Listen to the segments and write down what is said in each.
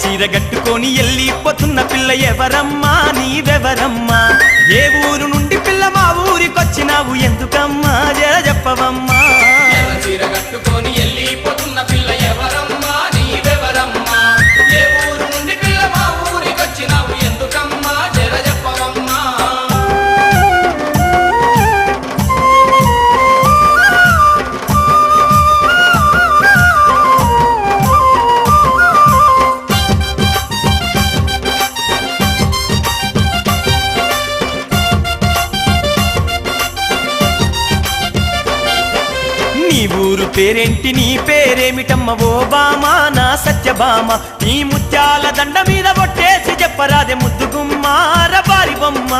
చీర గట్టుకొని వెళ్ళిపోతున్న పిల్ల ఎవరమ్మా? నీవెవరమ్మా? ఏ ఊరు నుండి పిల్ల మా ఊరికొచ్చినావు? ఎందుకమ్మా? జర చెప్పవమ్మా. పేరేంటి నీ పేరేమిటమ్మ? ఓ బామా నా సత్యభామ నీ ముత్యాల దండ మీద ఒట్టేసి చెప్పరాదు ముద్దుకుమ్మ రవ్వారి బొమ్మ.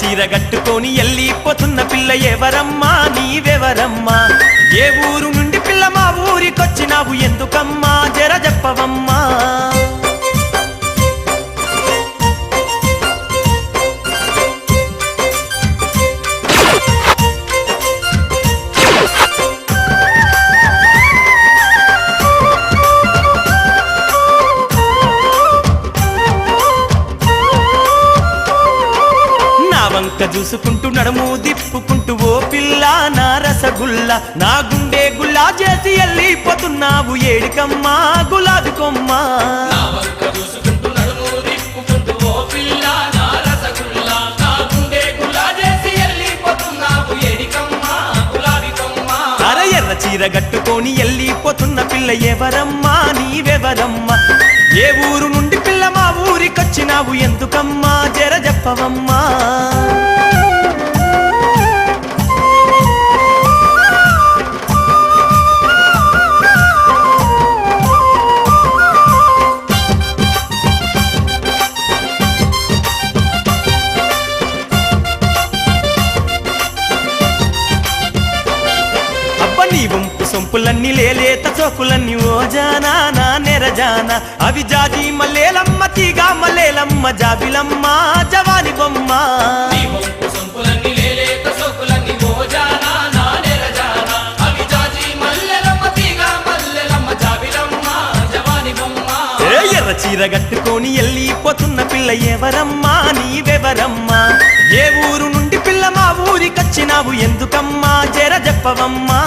చీర కట్టుకొని వెళ్ళిపోతున్న పిల్ల ఎవరమ్మా? నీవెవరమ్మా? ఏ ఊరు నుండి పిల్ల మా ఊరికొచ్చినావు? ఎందుకమ్మా? జర చెప్పవమ్మా. చూసుకుంటూ నడుము దిప్పుకుంటూ ఓ పిల్ల నా రసగుల్ల నా గుండె గుల్లా చేసి వెళ్ళిపోతున్నావు ఏడికమ్మా గులాబీ కొమ్మ. చీర కట్టుకొని వెళ్ళిపోతున్న పిల్ల ఎవరమ్మా నీవెవరమ్మా? ఏ ఊరు నుండి పిల్ల మా ఊరికొచ్చినావు ఎందుకమ్మా జర చెప్పవమ్మా? సొంపులన్నీ లేలేత చోకులన్నీ ఓ జానా నా నెరజానా అవి జాజి మల్లేలమ్మ తీగా మల్లేలమ్మ జాబిలమ్మ జవాని బొమ్మ. నీ వంపు సొంపులన్నీ చీర కట్టుకొని వెళ్ళిపోతున్న పిల్ల ఎవరమ్మా? నీవెవరమ్మా? ఏ ఊరు నుండి పిల్ల మా ఊరికొచ్చినావు? ఎందుకమ్మా? జర చెప్పవమ్మా.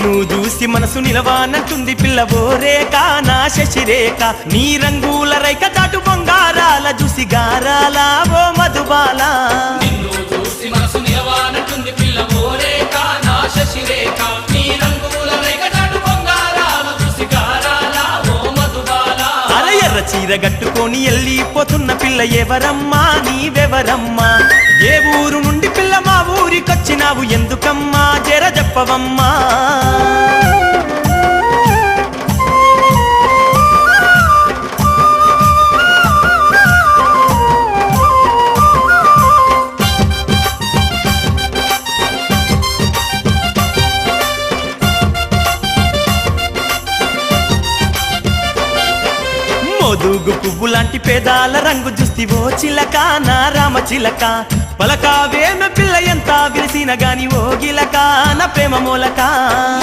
నిన్ను చూసి మనసు నిలవానంటుంది పిల్లవోరేక నా శశిరేఖ నీ రంగుల రైక చాటు బంగారాల చూసి గారాల ఓ మధుబాలా. ఎర్ర చీర గట్టుకొని వెళ్ళిపోతున్న పిల్ల ఎవరమ్మా? నీవెవరమ్మా? ఏ ఊరు నుండి పిల్ల మా ఊరికొచ్చినావు? ఎందుకమ్మా? జర చెప్పవమ్మా. మోదుగు పువ్వు లాంటి పేదాల రంగు చూస్తి ఓ చిలక నా రామ చిలక. పలకావేమ పిల్ల ఎంత విరిసిన గాని ఓ గిలక నా ప్రేమ మూలక.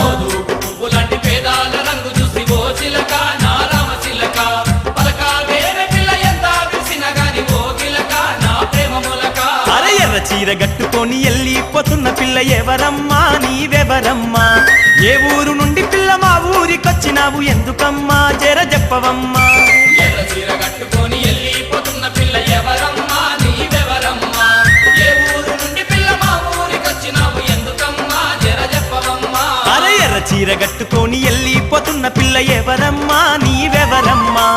మోదు పువ్వు లాంటి పేదాల రంగు చూసి ఓ చిలక నా రామ చిలక. పలక వేరే పిల్ల ఎంత విరిసిన గాని ఓ గిలక నా ప్రేమ మూలక. అర ఎర్ర చీర కట్టుకొని వెళ్ళిపోతున్న పిల్ల ఎవరమ్మా? నీవెవరమ్మా? ఏ ఊరు నుండి పిల్ల మా ఊరికొచ్చినావు? ఎందుకమ్మా? జర చెప్పవమ్మా. ఎర్ర వెళ్ళిపోతున్న పిల్ల ఎవరమ్మా? నీవెవరమ్మా? ఏ ఊరు నుండి పిల్ల మా ఊరికొచ్చినావు? ఎందుకమ్మా? జర చెప్పవమ్మా. ఎర్ర చీర కట్టుకొని వెళ్ళిపోతున్న పిల్ల ఎవరమ్మా? నీవెవరమ్మా?